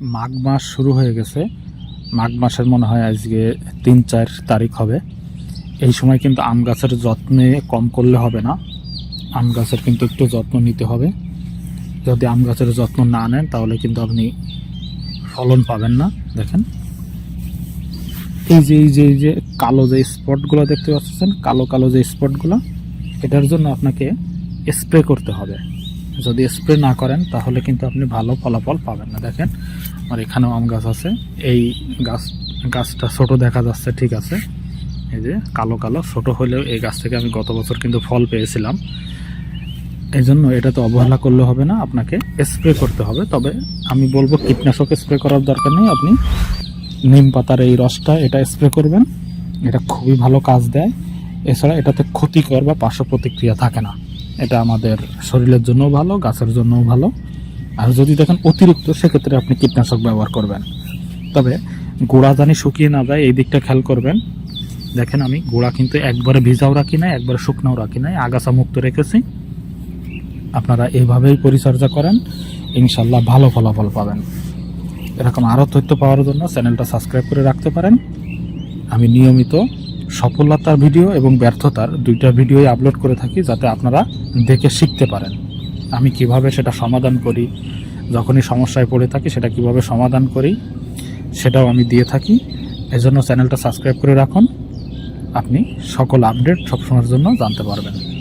মাঘ মাস শুরু হয়ে গেছে। মাঘ মাসের মনে হয় আজকে তিন, চার তারিখ হবে। এই সময় কিন্তু আম গাছের যত্নে কম করলে হবে না। আম গাছের কিন্তু একটু যত্ন নিতে হবে। যদি আম গাছের যত্ন না নেন, তাহলে কিন্তু আপনি ফলন পাবেন না। দেখেন। এই যে এই যে এই যে কালো যে স্পটগুলো দেখতে পাচ্ছেন, কালো কালো যে স্পটগুলো এটার জন্য আপনাকে স্প্রে করতে হবে। যদি স্প্রে না করেন, তাহলে কিন্তু আপনি ভালো ফলাফল পাবেন না। দেখেন আর এখানেও আম গাছ আছে। এই গাছ, গাছটা ছোট দেখা যাচ্ছে, ঠিক আছে। এই যে কালো কালো, ছোট হলেও এই গাছ থেকে আমি গত বছর কিন্তু ফল পেয়েছিলাম। এই জন্য এটা তো অবহেলা করলে হবে না, আপনাকে স্প্রে করতে হবে। তবে আমি বলব, কীটনাশক স্প্রে করার দরকার নেই। আপনি নিম পাতার এই রসটা, এটা স্প্রে করবেন। এটা খুবই ভালো কাজ দেয়। এছাড়া এটাতে ক্ষতিকর বা পার্শ্ব প্রতিক্রিয়া থাকে না। এটা আমাদের শরীরের জন্যও ভালো, গাছের জন্যও ভালো। আর যদি দেখেন অতিরিক্ত, সেক্ষেত্রে আপনি কীটনাশক ব্যবহার করবেন। তবে গোড়া জানি শুকিয়ে না যায়, এই দিকটা খেয়াল করবেন। দেখেন আমি গোড়া কিন্তু একবারে ভিজাও রাখি নাই, একবারে শুকনাও রাখি নাই, আগাছা মুক্ত রেখেছি। আপনারা এইভাবেই পরিচর্যা করেন, ইনশাল্লাহ ভালো ফলাফল পাবেন। এরকম আরও তথ্য পাওয়ার জন্য চ্যানেলটা সাবস্ক্রাইব করে রাখতে পারেন। আমি নিয়মিত সফলতার ভিডিও এবং ব্যর্থতার দুইটা ভিডিওই আপলোড করে থাকি যাতে আপনারা দেখে শিখতে পারেন। আমি কীভাবে সেটা সমাধান করি, যখনই সমস্যায় পড়ে থাকি সেটা কীভাবে সমাধান করি, সেটাও আমি দিয়ে থাকি। এজন্য চ্যানেলটা সাবস্ক্রাইব করে রাখুন। আপনি সকল আপডেট সবসময়ের জন্য জানতে পারবেন।